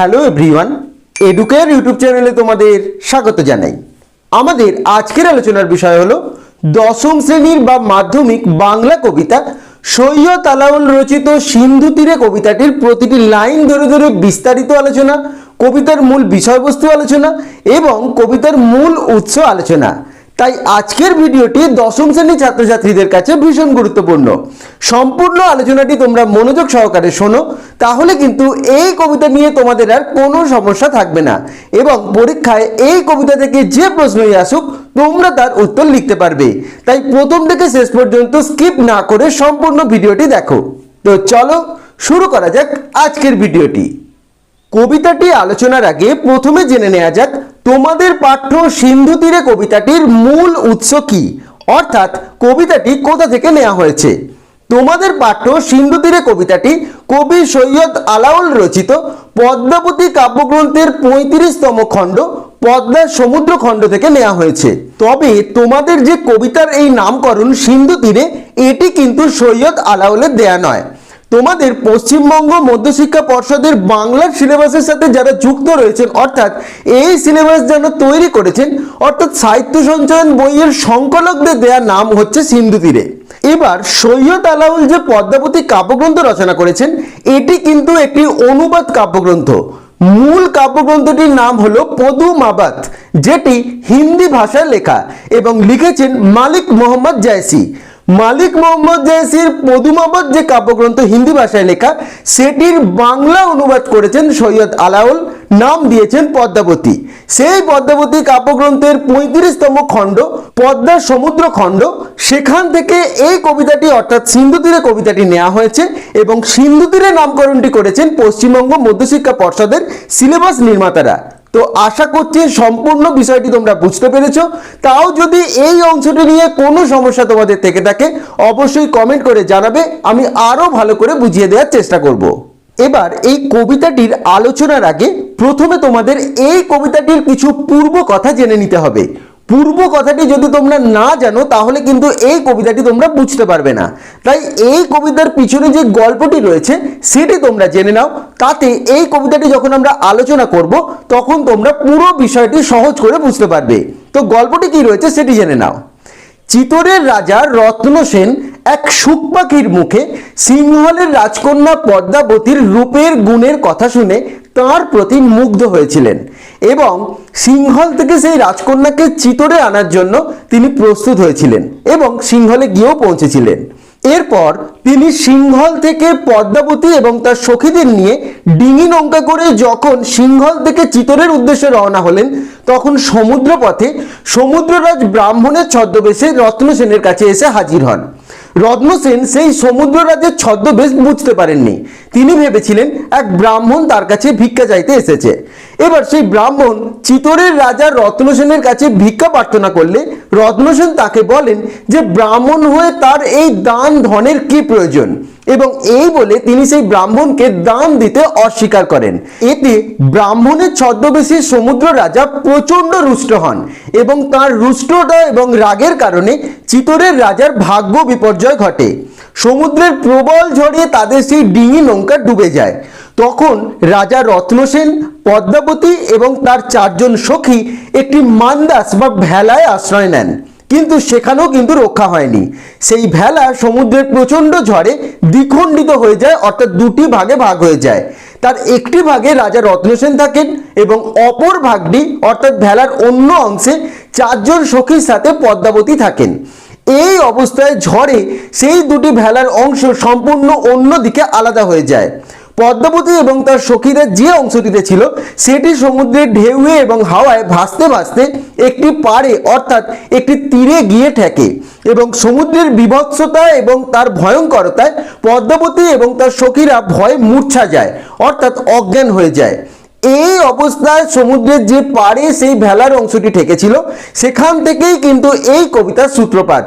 Hello everyone educare YouTube চ্যানেলে তোমাদের স্বাগত জানাই। আমাদের আজকের আলোচনার বিষয় হলো দশম শ্রেণির বা মাধ্যমিক বাংলা কবিতা সৈয়দ আলাউল রচিত সিন্ধু তীরে কবিতাটির প্রতিটি লাইন ধরে ধরে বিস্তারিত আলোচনা, কবিতার মূল বিষয়বস্তু আলোচনা এবং কবিতার মূল উৎস আলোচনা। তাই আজকের ভিডিওটি দশম শ্রেণির ছাত্রছাত্রীদের কাছে ভীষণ গুরুত্বপূর্ণ। সম্পূর্ণ আলোচনাটি তোমরা মনোযোগ সহকারে শোনো, তাহলে কিন্তু এই কবিতা নিয়ে তোমাদের আর কোনো সমস্যা থাকবে না এবং পরীক্ষায় এই কবিতা থেকে যে প্রশ্নই আসুক, তোমরা তার উত্তর লিখতে পারবে। তাই প্রথম থেকে শেষ পর্যন্ত স্কিপ না করে সম্পূর্ণ ভিডিওটি দেখো। তো চলো শুরু করা যাক আজকের ভিডিওটি। কবিতাটি আলোচনার আগে প্রথমে জেনে নেওয়া যাক তোমাদের পাঠ্য সিন্ধু তীরে কবিতাটির মূল উৎস কি? অর্থাৎ কবিতাটি কোথা থেকে নেওয়া হয়েছে? তোমাদের পাঠ্য সিন্ধু তীরে কবিতাটি কবি সৈয়দ আলাউল রচিত পদ্মাবতী কাব্যগ্রন্থের পঁয়ত্রিশতম খণ্ড, পদ্মার সমুদ্র খণ্ড থেকে নেওয়া হয়েছে। তবে তোমাদের যে কবিতার এই নামকরণ সিন্ধু তীরে, এটি কিন্তু সৈয়দ আলাউলের দেয়া নয়। তোমাদের পশ্চিমবঙ্গ মধ্যশিক্ষা পর্ষদের বাংলার সিলেবাসের সাথে যারা যুক্ত রয়েছেন, অর্থাৎ এই সিলেবাস যেন তৈরি করেছেন, অর্থাৎ সাহিত্য সঞ্চয়ন বইয়ের সংকলকদের দেয়া নাম হচ্ছে সিন্ধু তীরে। এবার সৈয়দ আলাউল যে পদ্মাবতী কাব্যগ্রন্থ রচনা করেছেন, এটি কিন্তু একটি অনুবাদ কাব্যগ্রন্থ। মূল কাব্যগ্রন্থটির নাম হলো পদুমাবাদ, যেটি হিন্দি ভাষায় লেখা এবং লিখেছেন মালিক মোহাম্মদ জায়সি। মালিক মোহাম্মদ জায়সির পদুমাবাদ যে কাব্যগ্রন্থ হিন্দি ভাষায় লেখা, সেটির বাংলা অনুবাদ করেছেন সৈয়দ আলাউল, নাম দিয়েছেন পদ্মাবতী। সেই পদ্মাবতী কাব্যগ্রন্থের পঁয়ত্রিশতম খণ্ড, পদ্মা সমুদ্র খণ্ড, সেখান থেকে এই কবিতাটি, অর্থাৎ সিন্ধু তীরে কবিতাটি নেওয়া হয়েছে এবং সিন্ধু তীরে নামকরণটি করেছেন পশ্চিমবঙ্গ মধ্যশিক্ষা পর্ষদের সিলেবাস নির্মাতারা। তো আশা করছি সম্পূর্ণ বিষয়টি তোমরা বুঝতে পেরেছ। তাও যদি এই অংশটি নিয়ে কোনো সমস্যা তোমাদের থেকে থাকে, অবশ্যই কমেন্ট করে জানাবে, আমি আরও ভালো করে বুঝিয়ে দেওয়ার চেষ্টা করব। এবার এই কবিতাটির আলোচনার আগে প্রথমে তোমাদের এই কবিতাটির কিছু পূর্ব কথা জেনে নিতে হবে। পূর্ব কথাটি যদি তোমরা না জানো, তাহলে কিন্তু এই কবিতাটি তোমরা বুঝতে পারবে না। তাই এই কবিতার পিছনে যে গল্পটি রয়েছে, সেটি তোমরা জেনে নাও। তাতে এই কবিতাটি যখন আমরা আলোচনা করব, তখন তোমরা পুরো বিষয়টি সহজ করে বুঝতে পারবে। তো গল্পটি কি রয়েছে, সেটি জেনে নাও। চিতরের রাজা রত্ন সেন এক সুখ পাখির মুখে সিংহলের রাজকন্যা পদ্মাবতীর রূপের গুণের কথা শুনে তার প্রতি মুগ্ধ হয়েছিলেন এবং সিংহল থেকে সেই রাজকন্যাকে চিতরে আনার জন্য তিনি প্রস্তুত হয়েছিলেন এবং সিংহলে গিয়েও পৌঁছেছিলেন। এরপর তিনি সিংহল থেকে পদ্মাবতী এবং তার সখীদের নিয়ে ডিঙি নৌকা করে যখন সিংহল থেকে চিতরের উদ্দেশ্যে রওনা হলেন, তখন সমুদ্রপথে সমুদ্ররাজ ব্রাহ্মণের ছদ্মবেশে রত্নসেনের কাছে এসে হাজির হন। রত্নসেন সেই সমুদ্র রাজ্যের ছদ্মবেশ বুঝতে পারেননি। তিনি ভেবেছিলেন এক ব্রাহ্মণ তার কাছে ভিক্ষা চাইতে এসেছে। এবার সেই ব্রাহ্মণ চিতরের রাজা রত্নসেনের কাছে ভিক্ষা প্রার্থনা করলে রত্নসেন তাকে বলেন যে ব্রাহ্মণ হয়ে তার এই দান ধনের কি প্রয়োজন? এবং এই বলে তিনি সেই ব্রাহ্মণকে দান দিতে অস্বীকার করেন। এতে ব্রাহ্মণের ছদ্মবেশী সমুদ্র রাজা প্রচণ্ড রুষ্ট হন এবং তার রুষ্টতা এবং রাগের কারণে চিতরের রাজার ভাগ্য বিপর্যয় ঘটে। সমুদ্রের প্রবল ঝড়ে তাদের সেই ডিঙি নৌকা ডুবে যায়। তখন রাজা রত্নসেন, পদ্মাবতী এবং তার চারজন সখী একটি মান্দাস বা ভেলায় আশ্রয় নেন। কিন্তু সেখানেও কিন্তু রক্ষা হয়নি। সেই ভেলা সমুদ্রের প্রচণ্ড ঝড়ে দ্বিখণ্ডিত হয়ে যায়, অর্থাৎ দুটি ভাগে ভাগ হয়ে যায়। তার একটি ভাগে রাজা রত্নসেন থাকেন এবং অপর ভাগটি, অর্থাৎ ভেলার অন্য অংশে চারজন সখীর সাথে পদ্মাবতী থাকেন। এই অবস্থায় ঝড়ে সেই দুটি ভেলার অংশ সম্পূর্ণ অন্য দিকে আলাদা হয়ে যায়। পদ্মাবতী এবং তার সখীরা যে অংশটিতে ছিল, সেটি সমুদ্রের ঢেউয়ে এবং হাওয়ায় ভাসতে ভাসতে একটি পাড়ে অর্থাৎ একটি তীরে গিয়ে ঠেকে এবং সমুদ্রের বিভৎসতা এবং তার ভয়ঙ্করতায় পদ্মাবতী এবং তার সখীরা ভয় মূর্ছা যায়, অর্থাৎ অজ্ঞান হয়ে যায়। এই অবস্থায় সমুদ্রের যে পারে সেই ভেলার অংশটি ঠেকেছিল, সেখান থেকেই কিন্তু এই কবিতার সূত্রপাত।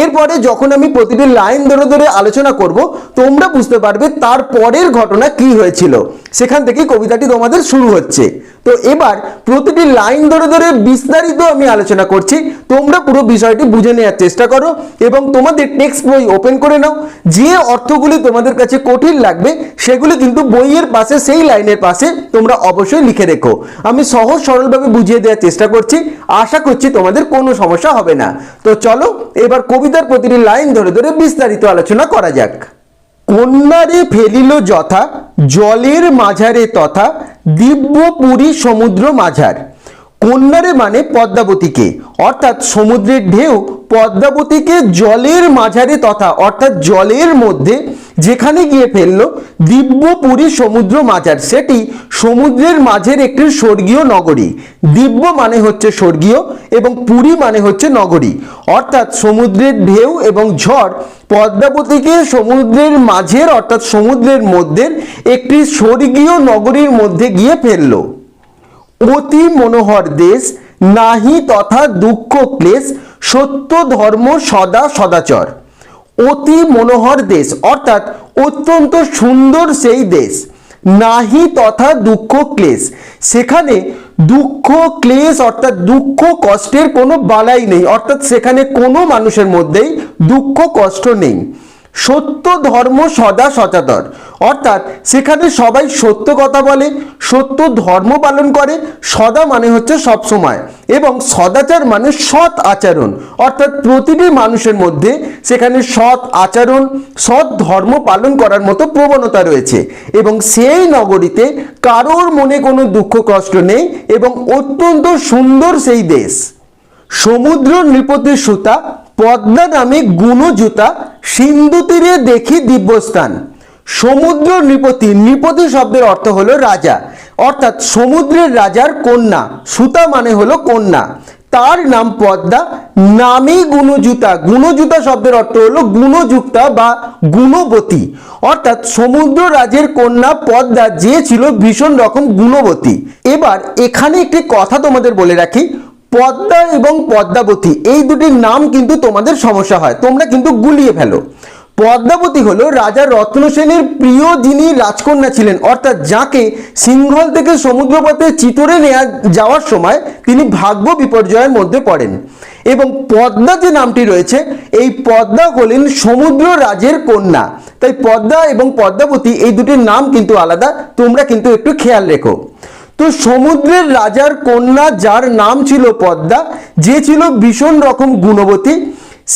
এরপরে যখন আমি প্রতিটি লাইন ধরে ধরে আলোচনা করব, তোমরা বুঝতে পারবে তার পরের ঘটনা কি হয়েছিল। সেখান থেকেই কবিতাটি তোমাদের শুরু হচ্ছে। তো এবার প্রতিটি লাইন ধরে ধরে বিস্তারিত আমি আলোচনা করছি। তোমরা পুরো বিষয়টি বুঝে নেওয়ার চেষ্টা করো এবং তোমাদের টেক্সট বই ওপেন করে নাও। যে অর্থগুলি তোমাদের কাছে কঠিন লাগবে, সেগুলি কিন্তু বইয়ের পাশে, সেই লাইনের পাশে তোমরা অবশ্যই লিখে রেখো। আমি সহজ সরলভাবে বুঝিয়ে দেওয়ার চেষ্টা করছি। আশা করছি তোমাদের কোনো সমস্যা হবে না। তো চলো, এবার কবিতার প্রতিটি লাইন ধরে ধরে বিস্তারিত আলোচনা করা যাক। কন্যারে ফেলিল যথা, জলের মাঝারে তথা দিব্য পুরী সমুদ্র মাঝার। কন্যারে মানে পদ্মাবতীকে, অর্থাৎ সমুদ্রের ঢেউ পদ্মাবতীকে জলের মাঝারে তথা অর্থাৎ জলের মধ্যে যেখানে গিয়ে ফেলল দিব্যপুরী সমুদ্র মাঝার সেটি সমুদ্রের মাঝের একটি স্বর্গীয় নগরী। দিব্য মানে হচ্ছে স্বর্গীয় এবং পুরী মানে হচ্ছে নগরী। অর্থাৎ সমুদ্রের ঢেউ এবং ঝড় পদ্মাবতীকে সমুদ্রের মাঝের অর্থাৎ সমুদ্রের মধ্যে একটি স্বর্গীয় নগরীর মধ্যে গিয়ে ফেলল। অতি মনোহর দেশ, নাহি তথা দুঃখ ক্লেশ সত্য ধর্ম সদা সদাচর। অতি মনোহর দেশ, অর্থাৎ অত্যন্ত সুন্দর সেই দেশ। নাহি তথা দুঃখ ক্লেশ। সেখানে দুঃখ ক্লেশ, অর্থাৎ দুঃখ কষ্টের কোনো বালাই নেই। অর্থাৎ সেখানে কোনো মানুষের মধ্যেই দুঃখ কষ্ট নেই। সত্য ধর্ম সদা সচাতর অর্থাৎ সেখানে সবাই সত্য কথা বলে, সত্য ধর্ম পালন করে, সদা মানে হচ্ছে সব সময়। এবং সদাচার মানে সৎ আচরণ। অর্থাৎ প্রতিটি মানুষের মধ্যে সেখানে সৎ আচরণ, সৎ ধর্ম পালন করার মতো প্রবণতা রয়েছে। এবং সেই নগরীতে কারোর মনে কোনো দুঃখ, কষ্ট নেই এবং অত্যন্ত সুন্দর সেই দেশ। সমুদ্র নৃপতি সুতা পদ্মা নামে গুণজুতা সিন্ধু তীরে দেখি দিব্যস্থান। সমুদ্র নৃপতি নৃপতি শব্দের অর্থ হলো রাজা। অর্থাৎ সমুদ্রের রাজার কন্যা, সুতা মানে হলো কন্যা। তার নাম পদ্মা, নামে গুণজুতা গুণজুতা শব্দের অর্থ হলো গুণযুক্তা বা গুণবতী। অর্থাৎ সমুদ্র রাজের কন্যা পদ্মা যে ছিল ভীষণ রকম গুণবতী। এবার এখানে একটি কথা তোমাদের বলে রাখি। পদ্মা এবং পদ্মাবতী, এই দুটির নাম কিন্তু তোমাদের সমস্যা হয়, তোমরা কিন্তু গুলিয়ে ফেলো। পদ্মাবতী হলো রাজা রত্নসেনের প্রিয় যিনি রাজকন্যা ছিলেন, অর্থাৎ যাকে সিংহল থেকে সমুদ্রপথে চিতরে নেওয়া যাওয়ার সময় তিনি ভাগ্য বিপর্যয়ের মধ্যে পড়েন। এবং পদ্মা যে নামটি রয়েছে, এই পদ্মা হলেন সমুদ্র রাজের কন্যা। তাই পদ্মা এবং পদ্মাবতী, এই দুটির নাম কিন্তু আলাদা, তোমরা কিন্তু একটু খেয়াল রেখো। তো সমুদ্রের রাজার কন্যা যার নাম ছিল পদ্মা, যে ছিল ভীষণ রকম গুণবতী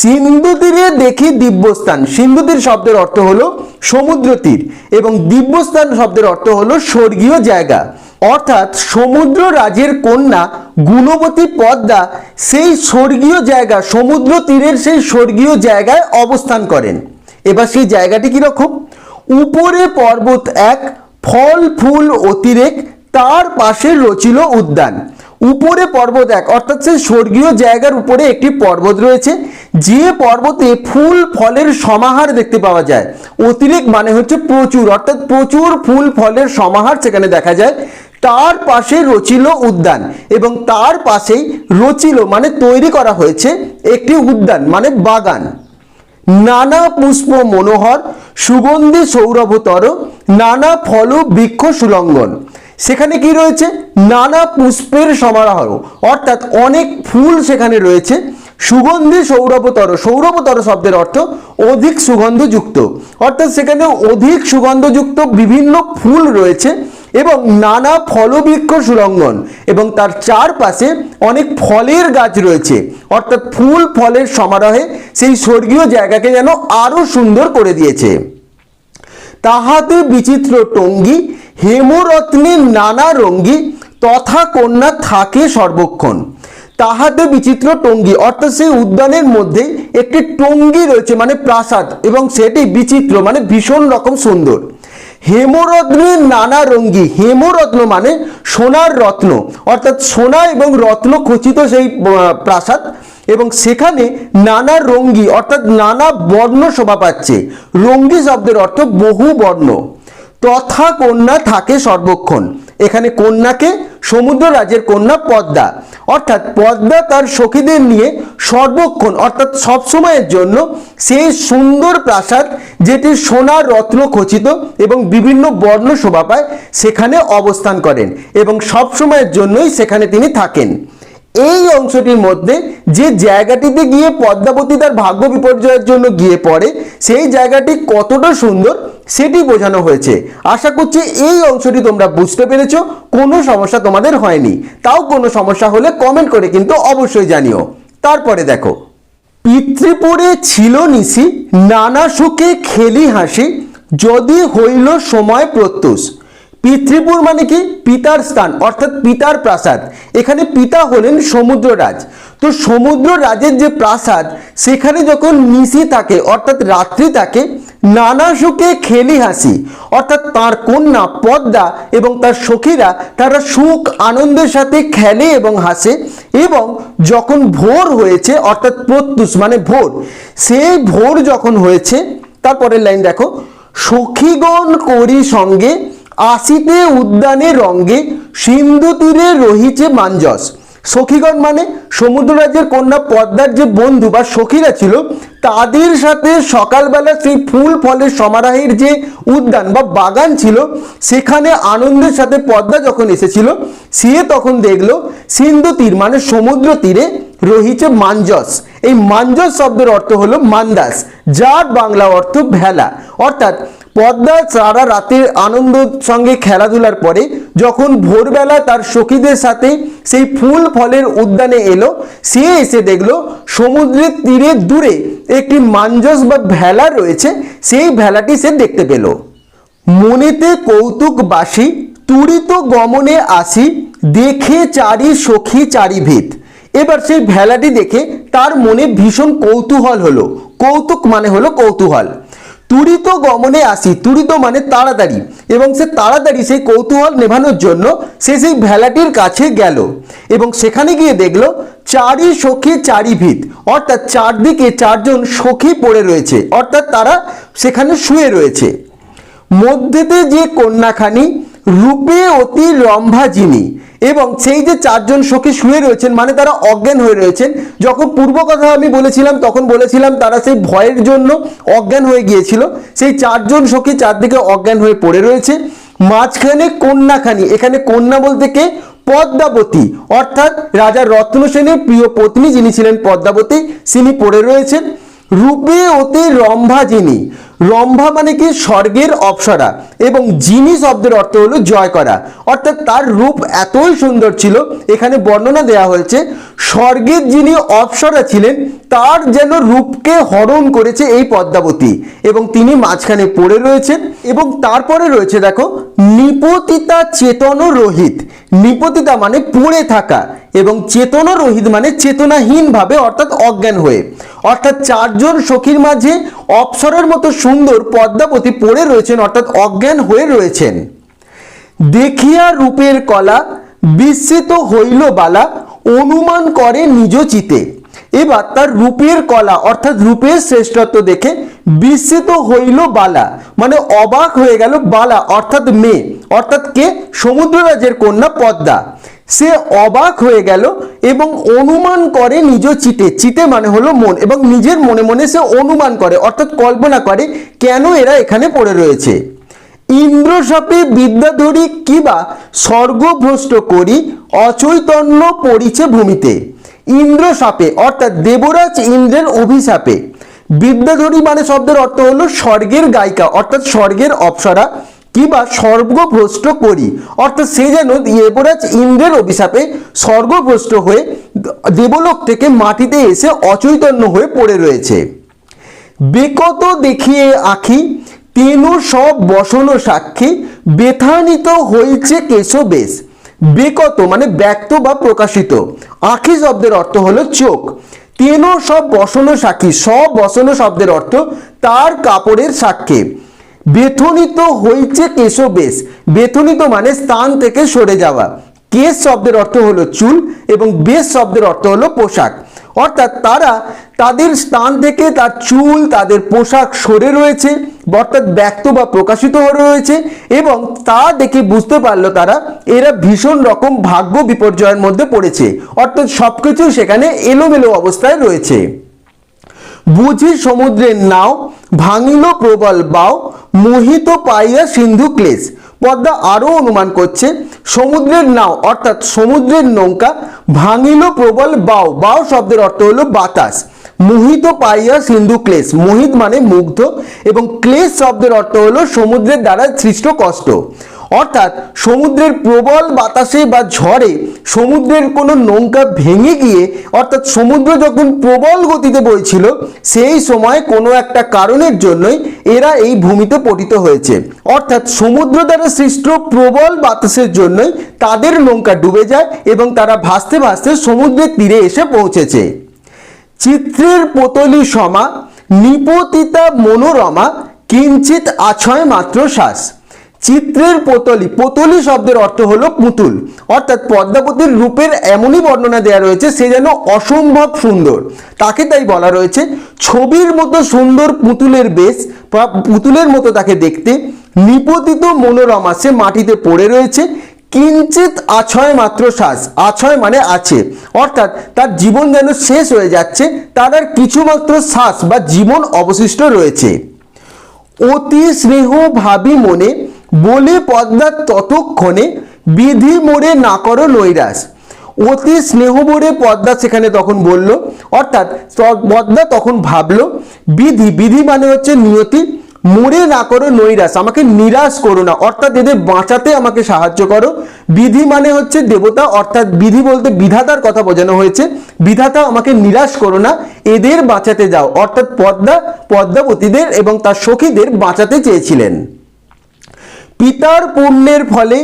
সিন্ধু তীরে দেখি দিব্যস্থান। সিন্ধু তীর শব্দের অর্থ হলো সমুদ্র তীর এবং দিব্যস্থান শব্দের অর্থ হলো স্বর্গীয় জায়গা। অর্থাৎ সমুদ্র রাজের কন্যা, গুণবতী পদ্মা সেই স্বর্গীয় জায়গা, সমুদ্র তীরের সেই স্বর্গীয় জায়গায় অবস্থান করেন। এবার সেই জায়গাটি কীরকম? উপরে পর্বত এক, ফল, ফুল, অতিরেক তার পাশে রচিল উদ্যান। উপরে পর্বত এক, অর্থাৎ সেই স্বর্গীয় জায়গার উপরে একটি পর্বত রয়েছে। যে পর্বতে ফুল, ফলের সমাহার দেখতে পাওয়া যায়। অতিরিক্ত মানে হচ্ছে প্রচুর, অর্থাৎ প্রচুর ফুল, ফলের সমাহার সেখানে দেখা যায়। তার পাশে রচিল উদ্যান এবং তার পাশেই রচিল মানে তৈরি করা হয়েছে একটি উদ্যান মানে বাগান। নানা পুষ্প মনোহর, সুগন্ধি সৌরভতর, নানা ফল বৃক্ষ সুলঙ্ঘন সেখানে কি রয়েছে? নানা পুষ্পের সমারোহ। অর্থাৎ অনেক ফুল সেখানে রয়েছে। সুগন্ধি সৌরভতর। সৌরভতর শব্দের অর্থ অধিক সুগন্ধযুক্ত। অর্থাৎ সেখানে অধিক সুগন্ধযুক্ত বিভিন্ন ফুল রয়েছে এবং নানা ফলবৃক্ষ সুরঙ্গন এবং তার চারপাশে অনেক ফলের গাছ রয়েছে। অর্থাৎ ফুল ফলের সমারোহে সেই স্বর্গীয় জায়গাকে যেন আরও সুন্দর করে দিয়েছে। তাহাতে বিচিত্র টঙ্গী হেমরত্নের নানা রঙ্গি, তথা কন্যা থাকে সর্বক্ষণ। তাহাতে বিচিত্র টঙ্গী, অর্থাৎ সেই উদ্যানের মধ্যে একটি টঙ্গী রয়েছে মানে প্রাসাদ, এবং সেটি বিচিত্র মানে ভীষণ রকম সুন্দর। হেমরত্নের নানা রঙ্গী, হেমরত্ন মানে সোনার রত্ন, অর্থাৎ সোনা এবং রত্ন খচিত সেই প্রাসাদ। এবং সেখানে নানা রঙ্গি, অর্থাৎ নানা বর্ণ শোভা পাচ্ছে। রঙ্গি শব্দের অর্থ বহু বর্ণ। তথা কন্যা থাকে সর্বক্ষণ। এখানে কন্যাকে সমুদ্র রাজের কন্যা পদ্মা। অর্থাৎ পদ্মা তার সখীদের নিয়ে সর্বক্ষণ, অর্থাৎ সবসময়ের জন্য সেই সুন্দর প্রাসাদ যেটি সোনার রত্ন খচিত এবং বিভিন্ন বর্ণ শোভা পায়, সেখানে অবস্থান করেন এবং সবসময়ের জন্যই সেখানে তিনি থাকেন। এই অংশটির মধ্যে যে জায়গাটিতে গিয়ে পদ্মাবতী তার ভাগ্য বিপর্যয়ের জন্য গিয়ে পড়ে, সেই জায়গাটি কতটা সুন্দর সেটি বোঝানো হয়েছে। আশা করছি এই অংশটি তোমরা বুঝতে পেরেছ, কোনো সমস্যা তোমাদের হয়নি। তাও কোনো সমস্যা হলে কমেন্ট করে কিন্তু অবশ্যই জানিও। তারপরে দেখো, পিতৃপুরে ছিল নিশি, নানা সুখে খেলি হাসি, যদি হইল সময় প্রত্যুষ। পিতৃপুর মানে কি? পিতার স্থান, অর্থাৎ পিতার প্রাসাদ। এখানে পিতা হলেন সমুদ্ররাজ। তো সমুদ্র রাজের যে প্রাসাদ, সেখানে যখন নিশি থাকে, অর্থাৎ রাত্রি থাকে, নানা সুখে খেলি হাসি। অর্থাৎ তার কন্যা পদ্মা এবং তার সখীরা, তারা সুখ, আনন্দের সাথে খেলে এবং হাসে এবং যখন ভোর হয়েছে, অর্থাৎ প্রত্যুষ মানে ভোর, সেই ভোর যখন হয়েছে, তারপরের লাইন দেখো, সখীগণ করি সঙ্গে আসিতে উদ্যানে রঙ্গে, সিন্ধু তীরে রহিছে মাঞ্জস। সখীগণ মানে সমুদ্ররাজ্যের কন্যা পদ্মার যে বন্ধু বা সখীরা ছিল, তাদের সাথে সকালবেলা সেই ফুল ফলের সমারোহের যে উদ্যান বা বাগান ছিল, সেখানে আনন্দের সাথে পদ্মা যখন এসেছিল, সে তখন দেখল সিন্ধু তীর মানে সমুদ্র তীরে রহিছে মাঞ্জস। এই মাঞ্জস শব্দের অর্থ হলো মান্দাস, যার বাংলা অর্থ ভেলা। অর্থাৎ পদ্মা সারা রাতের আনন্দ সঙ্গে খেলাধুলার পরে যখন ভোরবেলা তার সখীদের সাথে সেই ফুল ফলের উদ্যানে এলো, সে এসে দেখল সমুদ্রের তীরে দূরে একটি মাঞ্জস বা ভেলা রয়েছে। সেই ভেলাটি সে দেখতে পেল। মনেতে কৌতুক বাসি তুরিত গমনে আসি, দেখে চারি সখী চারি চারিভিত এবার সেই ভেলাটি দেখে তার মনে ভীষণ কৌতূহল হলো। কৌতুক মানে হলো কৌতূহল। তুরিত গমনে আসি তুরিত মানে তাড়াতাড়ি। এবং সে তাড়াতাড়ি সেই কৌতূহল নেভানোর জন্য সে সেই ভেলাটির কাছে গেল এবং সেখানে গিয়ে দেখল চারি সখী চারি ভিত অর্থাৎ চারদিকে চারজন সখী পড়ে রয়েছে। অর্থাৎ তারা সেখানে শুয়ে রয়েছে। মধ্যেতে যে কন্যাখানি, রূপে অতি রম্ভা যিনি এবং সেই যে চারজন সখী শুয়ে রয়েছেন মানে তারা অজ্ঞান হয়ে রয়েছেন, যখন পূর্ব কথা আমি বলেছিলাম, তখন বলেছিলাম তারা সেই ভয়ের জন্য অজ্ঞান হয়ে গিয়েছিল। সেই চারজন সখী চারদিকে অজ্ঞান হয়ে পড়ে রয়েছে। মাঝখানে কন্যাখানি, এখানে কন্যা বলতে কে? পদ্মাবতী। অর্থাৎ রাজা রত্ন সেনের প্রিয় পত্নী যিনি ছিলেন পদ্মাবতী তিনি পড়ে রয়েছেন। রূপে অতি রম্ভা যিনি। রম্ভা মানে কি? স্বর্গের অপ্সরা। এবং যিনি শব্দের অর্থ হলো জয় করা। অর্থাৎ তার রূপ এতই সুন্দর ছিল, এখানে বর্ণনা দেওয়া হয়েছে, স্বর্গের যিনি অপ্সরা ছিলেন, তার যেন রূপকে হরণ করেছে এই পদ্মাবতী। এবং তিনি মাঝখানে পড়ে রয়েছেন, এবং তারপরে রয়েছে দেখো, নিপতিতা চেতন রোহিত। নিপতিতা মানে পড়ে থাকা, এবং চেতন রহিত মানে চেতনাহীনভাবে, অর্থাৎ অজ্ঞান হয়ে। অর্থাৎ চারজন সখীর মাঝে অপসরের মতো সুন্দর পদ্মাবতী পড়ে রয়েছেন, অর্থাৎ অজ্ঞান হয়ে রয়েছেন। দেখিয়া রূপের কলা বিস্মিত হইল বালা, অনুমান করে নিজ চিতে। এবার তার রূপের কলা, অর্থাৎ রূপের শ্রেষ্ঠত্ব দেখে বিস্মিত হইল বালা মানে অবাক হয়ে গেল বালা, অর্থাৎ মেয়ে, অর্থাৎ কে? সমুদ্ররাজের কন্যা পদ্মা। সে অবাক হয়ে গেল এবং অনুমান করে নিজ চিতে। চিতে মানে হলো মন এবং নিজের মনে মনে সে অনুমান করে, অর্থাৎ কল্পনা করে কেন এরা এখানে পড়ে রয়েছে। ইন্দ্রসাপে বিদ্যাধরী কিবা স্বর্গভ্রষ্ট করি অচৈতন্য পড়িছে ভূমিতে। ইন্দ্রসাপে, অর্থাৎ দেবরাজ ইন্দ্রের অভিশাপে। বিদ্যাধরী মানে শব্দের অর্থ হলো স্বর্গের গায়িকা, অর্থাৎ স্বর্গের অপ্সরা। কিবা স্বর্গভ্রষ্ট করি। অর্থাৎ সে যেন দেবরাজ ইন্দ্রের অভিশাপে স্বর্গভ্রষ্ট হয়ে দেবলোক থেকে মাটিতে এসে অচৈতন্য হয়ে পড়ে রয়েছে। বেকত দেখিয়ে আঁখি, তেনু সব বসন সাক্ষী বেথানিত হয়েছে কেশ বেশ বেকত মানে ব্যক্ত বা প্রকাশিত। আঁখি শব্দের অর্থ হলো চোখ। তেন সব বসন সাক্ষী, সব বসন শব্দের অর্থ তার কাপড়ের সাক্ষী। বেথনিত কেশ বেশ বেথনিত মানে স্থান থেকে সরে যাওয়া। কেশ শব্দের অর্থ হলো চুল এবং বেশ শব্দের অর্থ হলো পোশাক। অর্থাৎ তারা তাদের স্থান থেকে তার চুল, তাদের পোশাক সরে রয়েছে, অর্থাৎ ব্যক্ত বা প্রকাশিত হয়ে রয়েছে এবং তা দেখে বুঝতে পারল তারা এরা ভীষণ রকম ভাগ্য বিপর্যয়ের মধ্যে পড়েছে। অর্থাৎ সবকিছু সেখানে এলোমেলো অবস্থায় রয়েছে। বুঝি সমুদ্রের নাও, ভাঙিল প্রবল বাও, মোহিত পাইয়া সিন্ধু ক্লেশ। পদ্মা আরও অনুমান করছে, সমুদ্রের নাও, অর্থাৎ সমুদ্রের নৌকা, ভাঙিল প্রবল বাও। বাও শব্দের অর্থ হলো বাতাস। মোহিত পাইয়া সিন্ধু ক্লেশ। মোহিত মানে মুগ্ধ, এবং ক্লেশ শব্দের অর্থ হলো সমুদ্রের দ্বারা সৃষ্ট কষ্ট। অর্থাৎ সমুদ্রের প্রবল বাতাসে বা ঝড়ে সমুদ্রের কোনো নৌকা ভেঙে গিয়ে, অর্থাৎ সমুদ্র যখন প্রবল গতিতে বইছিল, সেই সময় কোনো একটা কারণের জন্যই এরা এই ভূমিতে পতিত হয়েছে। অর্থাৎ সমুদ্র দ্বারা সৃষ্ট প্রবল বাতাসের জন্যই তাদের নৌকা ডুবে যায় এবং তারা ভাসতে ভাসতে সমুদ্রের তীরে এসে পৌঁছেছে। চিত্রের পুতলি সমা, নিপতিতা মনোরমা কিঞ্চিত আছয় মাত্র শ্বাস। চিত্রের পোতলি পোতলি শব্দের অর্থ হলো পুতুল। অর্থাৎ পদ্মাবতীর রূপের এমনই বর্ণনা দেওয়া রয়েছে, সে যেন অসম্ভব সুন্দর। তাকে তাই বলা রয়েছে ছবির মতো সুন্দর পুতুলের বেশ, বা পুতুলের মতো তাকে দেখতে। নিপতিত মনোরমা সে মাটিতে পড়ে রয়েছে। কিঞ্চিত আছয় মাত্র শ্বাস, আছয় মানে আছে। অর্থাৎ তার জীবন যেন শেষ হয়ে যাচ্ছে, তার আর কিছুমাত্র শ্বাস বা জীবন অবশিষ্ট রয়েছে। অতি স্নেহ ভাবি মনে বলে পদ্মা ততক্ষণে বিধি মোড়ে না করো নৈরাস অতি স্নেহ মোড়ে পদ্মা সেখানে তখন বলল, অর্থাৎ পদ্মা তখন ভাবলো, বিধি বিধি মানে হচ্ছে নিয়তি, মোড়ে না করো নৈরাস আমাকে নিরাশ করো না, অর্থাৎ এদের বাঁচাতে আমাকে সাহায্য করো। বিধি মানে হচ্ছে দেবতা, অর্থাৎ বিধি বলতে বিধাতার কথা বোঝানো হয়েছে, বিধাতা আমাকে নিরাশ করো না, এদের বাঁচাতে যাও। অর্থাৎ পদ্মা, পদ্মাবতীদের এবং তার সখীদের বাঁচাতে চেয়েছিলেন। পিতার পুণ্যের ফলে,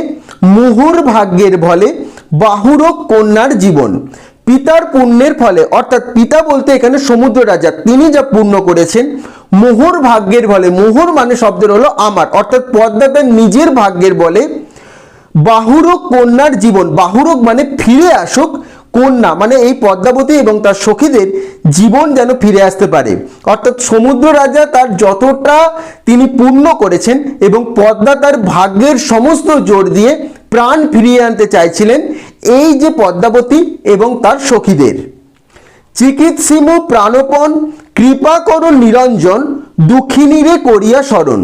মুহুর ভাগ্যের ফলে বাহুরক কন্যার জীবন। পিতার পুণ্যের ফলে, অর্থাৎ পিতা বলতে এখানে সমুদ্র রাজা, তিনি যা পুণ্য করেছেন, মোহর ভাগ্যের ফলে, মোহর মানে শব্দের হলো আমার, অর্থাৎ পদ্মা তার নিজের ভাগ্যের বলে বাহুরক কন্যার জীবন বাহুরক মানে ফিরে আসুক কন্যা মানে এই পদ্মাবতী এবং তার সখীদের জীবন যেন ফিরে আসতে পারে। অর্থাৎ সমুদ্র রাজা তার যতটা তিনি পূর্ণ করেছেন এবং পদ্মা তার ভাগ্যের সমস্ত জোর দিয়ে প্রাণ ফিরিয়ে আনতে চাইছিলেন, এই যে পদ্মাবতী এবং তার সখীদের। চিকিৎসিমু প্রাণপণ, কৃপা করো নিরঞ্জন দুঃখিনীরে করিয়া স্মরণ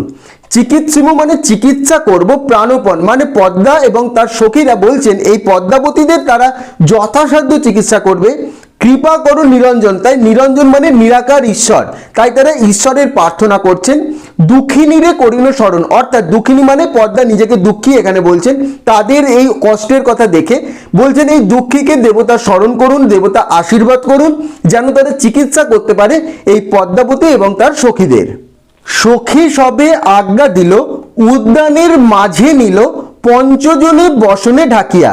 চিকিৎসিমু মানে চিকিৎসা করব প্রাণপণ মানে পদ্মা এবং তার সখীরা বলছেন, এই পদ্মাবতীদের তারা যথাসাধ্য চিকিৎসা করবে। কৃপা করো নিরঞ্জন, তাই নিরঞ্জন মানে নিরাকার ঈশ্বর, তাই তারা ঈশ্বরের প্রার্থনা করছেন। দুঃখিনীরে করিল স্মরণ অর্থাৎ দুঃখিনী মানে পদ্মা নিজেকে দুঃখী এখানে বলছেন, তাদের এই কষ্টের কথা দেখে বলছেন, এই দুঃখীকে দেবতা স্মরণ করুন, দেবতা আশীর্বাদ করুন, যেন তারা চিকিৎসা করতে পারে এই পদ্মাবতী এবং তার সখীদের। সখী সবে আজ্ঞা দিল উদ্যানের মাঝে নিল পঞ্চজনে বসনে ঢাকিয়া।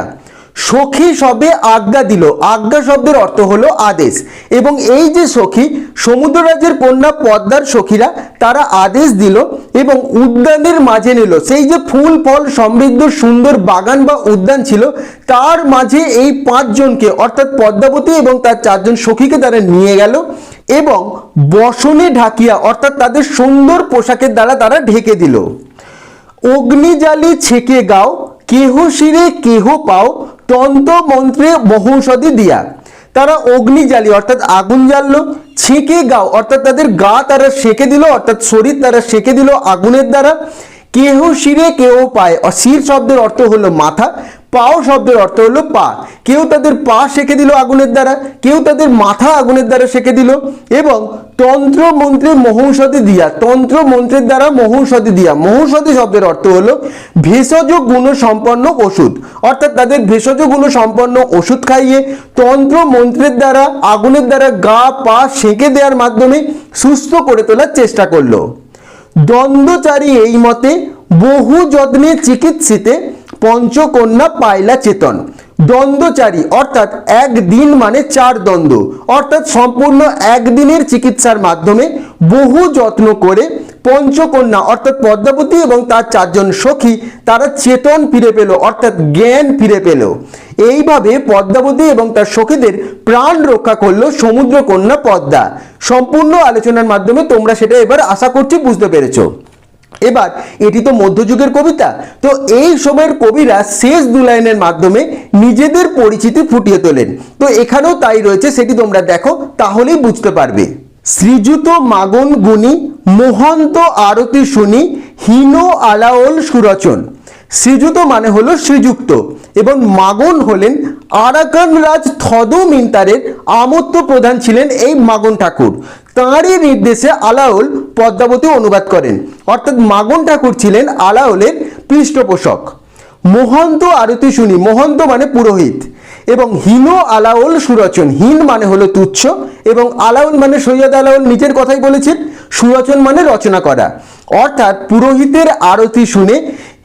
সখী সবে আজ্ঞা দিল। আজ্ঞা শব্দের অর্থ হলো আদেশ। এবং এই যে সখী সমুদ্ররাজের কন্যা পদ্মার সখীরা, তারা আদেশ দিল এবং উদ্যানের মাঝে নিল। সেই যে ফুল, ফল, সমৃদ্ধ, সুন্দর বাগান বা উদ্যান ছিল, তার মাঝে এই পাঁচজনকে, অর্থাৎ পদ্মাবতী এবং তার চারজন সখীকে তারা নিয়ে গেল এবং বসনে ঢাকিয়া, অর্থাৎ তাদের সুন্দর পোশাকের দ্বারা তারা ঢেকে দিল। অগ্নিজালি ছেকে গাও, কেহ শিরে কেহ পাও তন্ত্র মন্ত্রে বহুষধি দিয়া। তারা অগ্নি জ্বালি, অর্থাৎ আগুন জ্বাললো, ছেঁকে গাও, অর্থাৎ তাদের গা তারা সেঁকে দিল, অর্থাৎ শরীর তারা সেঁকে দিল আগুনের দ্বারা। কেহ শিরে কেহ পায় শির শব্দের অর্থ হলো মাথা। পাও শব্দের অর্থ হলো পা। কেউ তাদের পা সেকে দিল আগুনের দ্বারা, কেউ তাদের মাথা আগুনের দ্বারা সেকে দিল এবং তন্ত্র মন্ত্রে মহৌষধি দিয়া তন্ত্র মন্ত্রের দ্বারা মহৌষধি দিয়া। মহৌষধি শব্দের অর্থ হলো ভেষজ গুণ সম্পন্ন ওষুধ। অর্থাৎ তাদের ভেষজ গুণ সম্পন্ন ওষুধ খাইয়ে তন্ত্র মন্ত্রের দ্বারা, আগুনের দ্বারা গা, পা সেঁকে দেওয়ার মাধ্যমে সুস্থ করে তোলার চেষ্টা করল। দ্বন্দ্বচারী এই মতে বহু যত্নে চিকিৎসিতে পঞ্চকন্যা পাইলা চেতন। দ্বন্দ্বচারী, অর্থাৎ একদিন মানে চার দ্বন্দ্ব, অর্থাৎ সম্পূর্ণ একদিনের চিকিৎসার মাধ্যমে বহু যত্ন করে পঞ্চকন্যা, অর্থাৎ পদ্মাবতী এবং তার চারজন সখী, তারা চেতন ফিরে পেল, অর্থাৎ জ্ঞান ফিরে পেল। এইভাবে পদ্মাবতী এবং তার সখীদের প্রাণ রক্ষা করল সমুদ্রকন্যা পদ্মা। সম্পূর্ণ আলোচনার মাধ্যমে তোমরা সেটা এবার আশা করছি বুঝতে পেরেছ। এবার, এটি তো মধ্যযুগের কবিতা। তো এই সময়ের কবিরা শেষ দু লাইনের মাধ্যমে নিজেদের পরিচিতি ফুটিয়ে তোলেন। তো এখানেও তাই রয়েছে, সেটি তোমরা দেখো, তাহলেই বুঝতে পারবে। শ্রীযুত মাগন গুণী, মোহন্ত আরতি শুনি, হীন আলাওল সুরচন। শ্রীযুত মানে হলো শ্রীযুক্ত, এবং মাগন হলেন আরাকান রাজ থদ মিন্তারের আমত্ত প্রধান ছিলেন এই মাগন ঠাকুর। তাঁরই নির্দেশে আলাউল পদ্মাবতী অনুবাদ করেন। অর্থাৎ মাগন ঠাকুর ছিলেন আলাউলের পৃষ্ঠপোষক। মহন্ত আরতি শুনি, মহন্ত মানে পুরোহিত। এবং হীন আলাউল সুরচন, হীন মানে হলো তুচ্ছ, এবং আলাউল মানে সৈয়দ আলাউল নিজের কথাই বলেছেন, সুরচন মানে রচনা করা। অর্থাৎ পুরোহিতের আরতি শুনে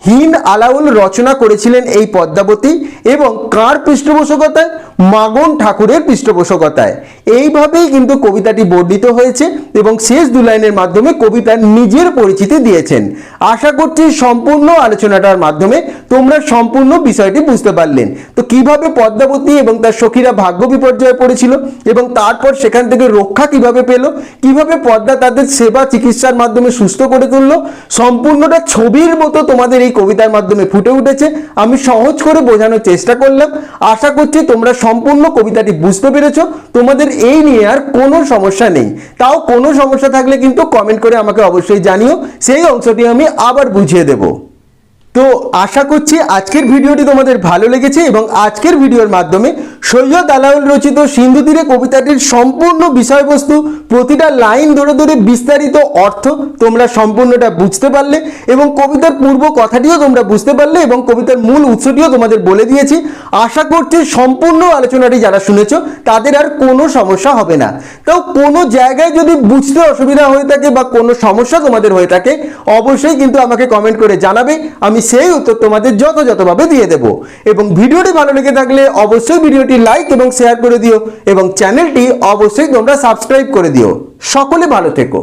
হীন আলাউল রচনা করেছিলেন এই পদ্মাবতী এবং কার পৃষ্ঠপোষকতায়? মাগন ঠাকুরের পৃষ্ঠপোষকতায়। এইভাবেই কিন্তু কবিতাটি বর্ণিত হয়েছে এবং শেষ দু লাইনের মাধ্যমে কবিতার নিজের পরিচিতি দিয়েছেন। আশা করছি সম্পূর্ণ আলোচনাটার মাধ্যমে তোমরা সম্পূর্ণ বিষয়টি বুঝতে পারলেন। তো কীভাবে পদ্মাবতী এবং তার সখীরা ভাগ্য বিপর্যয়ে পড়েছিল এবং তারপর সেখান থেকে রক্ষা কীভাবে পেল, কীভাবে পদ্মা তাদের সেবা চিকিৎসার মাধ্যমে সুস্থ করে তুললো, সম্পূর্ণটা ছবির মতো তোমাদের এই কবিতার মাধ্যমে ফুটে উঠেছে। আমি সহজ করে বোঝানোর চেষ্টা করলাম। আশা করছি তোমরা সম্পূর্ণ কবিতাটি বুঝতে পেরেছ। তোমাদের এই নিয়ে আর কোনো সমস্যা নেই। তাও কোনো সমস্যা থাকলে কিন্তু কমেন্ট করে আমাকে অবশ্যই জানিও। সেই অংশটি আমি আবার বুঝিয়ে দেবো। তো আশা করছি আজকের ভিডিওটি তোমাদের ভালো লেগেছে এবং আজকের ভিডিওর মাধ্যমে সৈয়দ আলাউল রচিত সিন্ধু তীরে কবিতাটির সম্পূর্ণ বিষয়বস্তু, প্রতিটা লাইন ধরে ধরে বিস্তারিত অর্থ তোমরা সম্পূর্ণটা বুঝতে পারলে এবং কবিতার পূর্ব কথাটিও তোমরা বুঝতে পারলে এবং কবিতার মূল উৎসটিও তোমাদের বলে দিয়েছি। আশা করছি সম্পূর্ণ আলোচনাটি যারা শুনেছো, তাদের আর কোনো সমস্যা হবে না। তাও কোনো জায়গায় যদি বুঝতে অসুবিধা হয়ে থাকে বা কোনো সমস্যা তোমাদের হয়ে থাকে, অবশ্যই কিন্তু আমাকে কমেন্ট করে জানাবে। আমি সেই উত্তর তোমাদের যথাযথভাবে দিয়ে দেব। এবং ভিডিওটি ভালো লেগে থাকলে অবশ্যই ভিডিওটি লাইক এবং শেয়ার করে দিও এবং চ্যানেলটি অবশ্যই তোমরা সাবস্ক্রাইব করে দিও। সকলে ভালো থেকো।